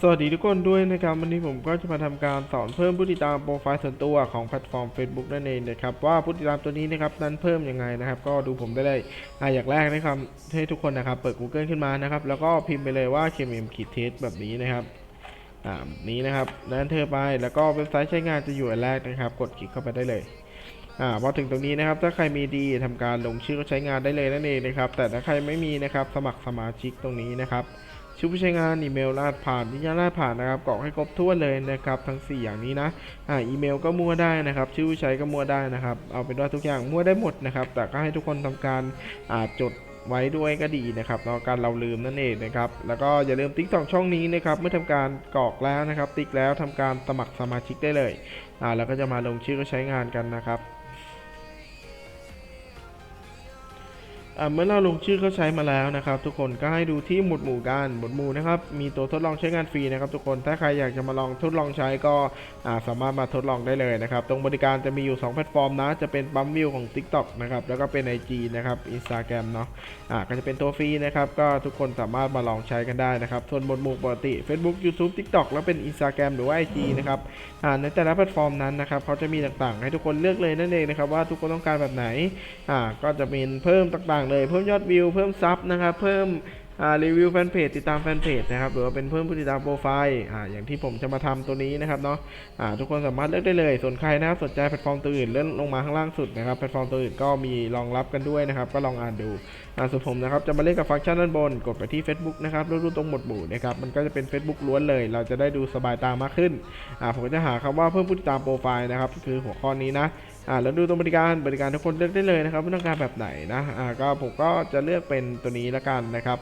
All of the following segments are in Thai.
สวัสดีทุกคนด้วยนะครับวันนี้ผมก็จะมาทำการสอนเพิ่มผู้ติดตามโปรไฟล์ส่วนตัวของแพลตฟอร์ม Facebook นั่นเองนะครับว่าผู้ติดตามตัวนี้นะครับนั้นเพิ่มยังไงนะครับ ก็ดูผมได้เลยอ่าอย่างแรกนะครับให้ทุกคนนะครับเปิด Google ขึ้นมานะครับแล้วก็พิมพ์ไปเลยว่า KMM ขีดเทสแบบนี้นะครับอ่านี้นะครับนั้นเธอไปแล้วก็เว็บไซต์ใช้งานจะอยู่อันแรกนะครับ กดคลิกเข้าไปได้เลยอ่าพอถึงตรงนี้นะครับถ้าใครมีดีทำการลงชื่อก็ใช้งานได้เลยนั่นเองนะครับแต่ถ้าใครไม่มีนะครับสมัครสมาชิกตรงนี้นะครับ ชื่อผู้ใช้งานอีเมลรหัสผ่านที่จะรหัสผ่านนะครับกรอกให้ครบถ้วนเลยนะครับ ทั้ง 4 อย่างนี้นะอ่าอีเมลก็มั่วได้นะครับ ชื่อผู้ใช้ก็มั่วได้นะครับ เอาเป็นว่าทุกอย่างมั่วได้หมดนะครับ แต่ก็ให้ทุกคนทำการอ่าจดไว้ด้วยก็ดีนะครับแล้วการเราลืมนั่นเองนะครับ แล้วก็อย่าลืมติ๊กสองช่องนี้นะครับ เมื่อทำการกรอกแล้วนะครับ ติ๊กแล้วทำการสมัครสมาชิกได้เลยอ่าแล้วก็จะมาลงชื่อก็ใช้งานกันนะครับ เมื่อเราลงชื่อเข้าใช้มาแล้วนะครับ ทุกคนก็ให้ดูที่หมวดหมู่กันหมวดหมู่นะครับมีตัวทดลองใช้งานฟรีนะครับทุกคนถ้าใครอยากจะมาลองทดลองใช้ก็สามารถมาทดลองได้เลยนะครับตรงบริการจะมีอยู่ 2 แพลตฟอร์มนะ จะเป็นปั๊มวิวของ TikTok นะครับแล้วก็เป็น IG นะครับ Instagram เนาะก็จะเป็นตัวฟรีนะครับก็ทุกคนสามารถมาลองใช้กันได้นะครับส่วนหมวดหมู่ปกติ Facebook YouTube TikTok แล้วเป็น Instagram หรือว่า IG นะครับในแต่ละแพลตฟอร์มนั้นนะครับเขาจะมีต่างๆ ให้ทุกคนเลือกเลยนั่นเองนะครับว่าทุกคนต้องการแบบไหนก็จะเป็นเพิ่มต่างๆเลย เพิ่มยอดวิว เพิ่มซับนะครับ เพิ่มรีวิวแฟนเพจติดตามแฟนเพจนะครับหรือว่าเป็นเพิ่มผู้ติดตามโปรไฟล์อ่าอย่างที่ผมจะมาทำตัวนี้นะครับเนาะอ่าทุกคนสามารถเลือกได้เลยส่วนใครนะครับสนใจแพลตฟอร์มตัวอื่นเลื่อนลงมาข้างล่างสุดนะครับแพลตฟอร์มตัวอื่นก็มีรองรับกันด้วยนะครับ ก็ลองอ่านดูอ่าส่วนผมนะครับจะมาเล่นกับฟังก์ชันด้านบน กดไปที่ Facebook นะครับแล้วดูตรงหมวดหมู่นะครับมันก็จะเป็น Facebook ล้วนเลย เราจะได้ดูสบายตามากขึ้นอ่าผมจะหาคำว่าเพิ่มผู้ติดตามโปรไฟล์นะครับคือหัวข้อนี้นะอ่าแล้วดูตรงบริการบริการทุกคนเลือกได้เลยนะครับว่าต้องการแบบไหนนะอ่าก็ผมก็จะเลือกเป็นตัวนี้ละกันนะครับ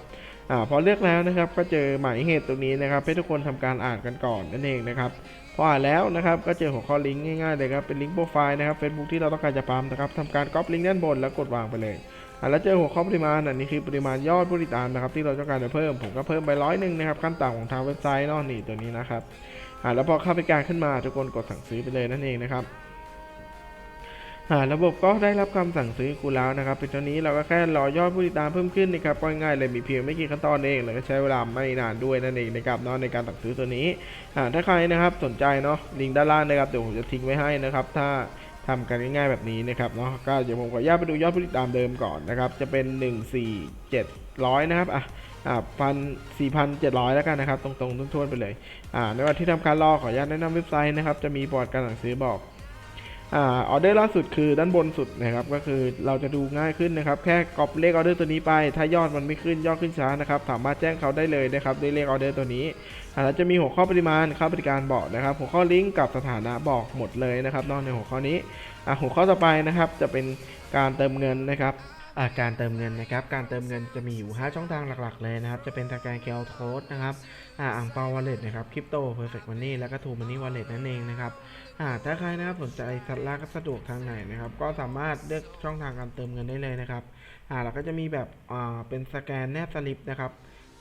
อ่าพอเลือกแล้วนะครับก็เจอหมายเหตุตรงนี้นะครับให้ทุกคนทำการอ่านกันก่อนนั่นเองนะครับพออ่านแล้วนะครับก็เจอหัวข้อลิงก์ง่ายๆเลยครับเป็นลิงก์โปรไฟล์นะครับ Facebook ที่เราต้องการจะปั๊มนะครับทำการก๊อปลิงก์ด้านบนแล้วกดวางไปเลยอ่าแล้วเจอหัวข้อปริมาณอันนี้คือปริมาณยอดผู้ติดตามนะครับที่เราต้องการจะเพิ่มผมก็เพิ่มไปร้อยหนึ่งนะครับขั้นต่ำของทางเว็บไซต์เนาะนี่ตัวนี้นะครับอ่าแล้วพอเข้าบริการขึ้นมาทุกคนกดสั่งซื้อไปเลยนั่นเองนะครับ อ่าระบบก็ได้รับคำสั่งซื้อกูแล้วนะครับเป็นตัวนี้เราก็แค่รอยอดผู้ติดตามเพิ่มขึ้นนะครับก็ง่ายๆเลยมีเพียงไม่กี่ขั้นตอนเองแล้วก็ใช้เวลาไม่นานด้วยนั่นเองนะครับเนาะในการสั่งซื้อตัวนี้ถ้าใครนะครับสนใจเนาะลิงก์ด้านล่างนะครับเดี๋ยวผมจะทิ้งไว้ให้นะครับถ้าทำกันง่ายๆแบบนี้นะครับเนาะก็เดี๋ยวผมขออนุญาตไปดูยอดผู้ติดตามเดิมก่อนนะครับจะเป็น 1 4 700 นะครับอะอ่าพันสี่พันเจ็ดร้อยแล้วกันนะครับ ตรงๆทุ่นๆไปเลยอ่าในวันที่ทำการรอขออนุญาตแนะนำเว็บไซต์นะครับจะมีบอร์ดการสั่งซื้อบอก ออเดอร์ล่าสุดคือด้านบนสุดนะครับก็คือเราจะดูง่ายขึ้นนะครับแค่กรอบเลขออเดอร์ตัวนี้ไป ถ้ายอดมันไม่ขึ้นยอดขึ้นช้านะครับสามารถแจ้งเขาได้เลยนะครับด้วยเลขออเดอร์ตัวนี้แล้วจะมีหัวข้อปริมาณค่าบริการบอกนะครับ หัวข้อลิงก์กับสถานะบอกหมดเลยนะครับนอกในหัวข้อนี้หัวข้อต่อไปนะครับจะเป็นการเติมเงินนะครับาการเติมเงินนะครับ การเติมเงินจะมีอยู่ 5 ช่องทางหลักๆ เลยนะครับ จะเป็นทางการ QR Code นะครับอ่าอ่างเปาวอลเล็ตนะครับคริปโตเพอร์เฟกต์มันนี่แล้วก็ทูมันนี่วอลเล็ตนั่นเองนะครับอ่าถ้าใครนะครับสนใจสัตว์ล่าก็สะดวกทางไหนนะครับ ก็สามารถเลือกช่องทางการเติมเงินได้เลยนะครับอ่าเราก็จะมีแบบอ่าเป็นสแกนแนบสลิปนะครับ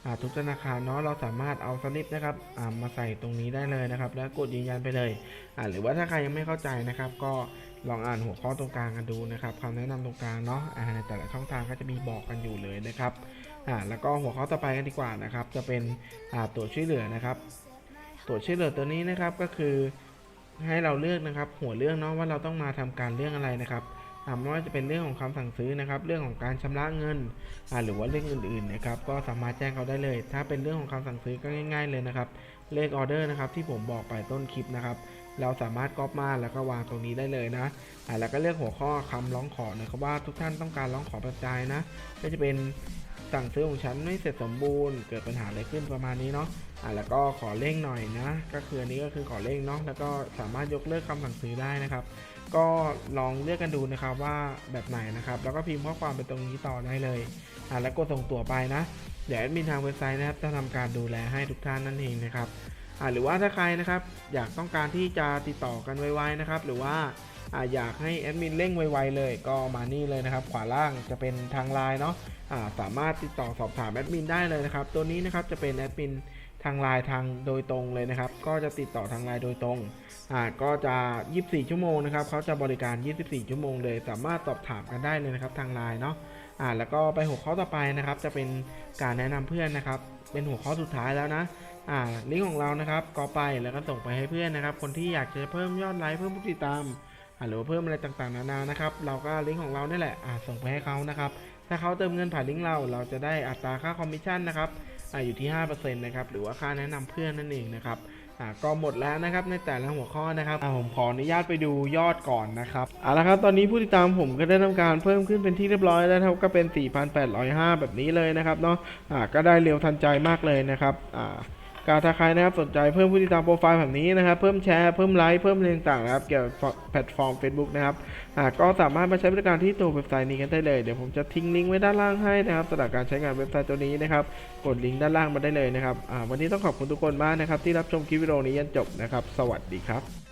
อ่าทุกธนาคารเนาะเราสามารถเอาสลิปนะครับอ่ามาใส่ตรงนี้ได้เลยนะครับ แล้วกดยืนยันไปเลยอ่าหรือว่าถ้าใครยังไม่เข้าใจนะครับ ก็ ลองอ่านหัวข้อตรงกลางกันดูนะครับคำแนะนำตรงกลางเนาะในแต่ละช่องทางก็จะมีบอกกันอยู่เลยนะครับอ่าแล้วก็หัวข้อต่อไปกันดีกว่านะครับ จะเป็นอ่าตัวช่วยเหลือนะครับ ตัวช่วยเหลือตัวนี้นะครับก็คือให้เราเลือกนะครับ หัวเรื่องเนาะว่าเราต้องมาทำการเรื่องอะไรนะครับอ่าไม่ว่าจะเป็นเรื่องของคำสั่งซื้อนะครับ เรื่องของการชำระเงินอ่าหรือว่าเรื่องอื่นๆนะครับ ก็สามารถแจ้งเขาได้เลย ถ้าเป็นเรื่องของคำสั่งซื้อก็ง่าย ๆเลยนะครับ เลขออเดอร์นะครับที่ผมบอกไปต้นคลิปนะครับ เราสามารถก๊อปมาแล้วก็วางตรงนี้ได้เลยนะอ่าแล้วก็เลือกหัวข้อคำร้องขอนะครับว่าทุกท่านต้องการร้องขอประจายนะ ก็จะเป็นสั่งซื้อของฉันไม่เสร็จสมบูรณ์เกิดปัญหาอะไรขึ้นประมาณนี้เนาะอ่าแล้วก็ขอเร่งหน่อยนะ ก็คืออันนี้ก็คือขอเร่งเนาะแล้วก็สามารถยกเลิกคำสั่งซื้อได้นะครับ ก็ลองเลือกกันดูนะครับว่าแบบไหนนะครับ แล้วก็พิมพ์ข้อความไปตรงนี้ต่อได้เลยอ่าแล้วกดส่งตัวไปนะเดี๋ยวแอดมินทางเว็บไซต์นะครับจะทำการดูแลให้ทุกท่านนั่นเองนะครับ หรือว่าถ้าใครนะครับอยากต้องการที่จะติดต่อกันไวๆนะครับ หรือว่าอยากให้แอดมินเร่งไวๆเลยก็มานี่เลยนะครับ ขวาล่างจะเป็นทางไลน์เนาะอ่าสามารถติดต่อสอบถามแอดมินได้เลยนะครับ ตัวนี้นะครับจะเป็นแอดมินทางไลน์ทางโดยตรงเลยนะครับ ก็จะติดต่อทางไลน์โดยตรงอ่าก็จะ 24 ชั่วโมงนะครับเขาจะบริการ 24 ชั่วโมงเลย สามารถสอบถามกันได้เลยนะครับทางไลน์เนาะอ่าแล้วก็ไปหัวข้อต่อไปนะครับ จะเป็นการแนะนำเพื่อนนะครับ เป็นหัวข้อสุดท้ายแล้วนะ อ่าลิงก์ของเรานะครับก็ไปแล้วก็ส่งไปให้เพื่อนนะครับ คนที่อยากจะเพิ่มยอดไลค์เพิ่มผู้ติดตามหรือว่าเพิ่มอะไรต่างๆนานานะครับ เราก็ลิงก์ของเราเนี่แหละอ่าส่งไปให้เขานะครับ ถ้าเขาเติมเงินผ่านลิงก์เราเราจะได้อัตราค่าคอมมิชชั่นนะครับอ่าอยู่ที่5%นะครับหรือว่าค่าแนะนำเพื่อนนั่นเองนะครับอ่าก็หมดแล้วนะครับในแต่ละหัวข้อนะครับอ่าผมขออนุญาตไปดูยอดก่อนนะครับเอาละครับตอนนี้ผู้ติดตามผมก็ได้ทำการเพิ่มขึ้นเป็นที่เรียบร้อยแล้วครับก็เป็น 4,805 แบบนี้เลยนะครับเนาะอ่าก็ได้เร็วทันใจมากเลยนะครับอ่า การถ้าใครนะครับสนใจเพิ่มผู้ติดตามโปรไฟล์แบบนี้นะครับ เพิ่มแชร์ เพิ่มไลค์เพิ่มอะไรต่างๆนะครับ เกี่ยวกับแพลตฟอร์ม Facebook นะครับก็สามารถมาใช้บริการที่ตัวเว็บไซต์นี้กันได้เลยเดี๋ยวผมจะทิ้งลิงก์ไว้ด้านล่างให้นะครับสำหรับการใช้งานเว็บไซต์ตัวนี้นะครับกดลิงก์ด้านล่างมาได้เลยนะครับวันนี้ต้องขอบคุณทุกคนมากนะครับที่รับชมคลิปวิดีโอนี้ยันจบนะครับ สวัสดีครับ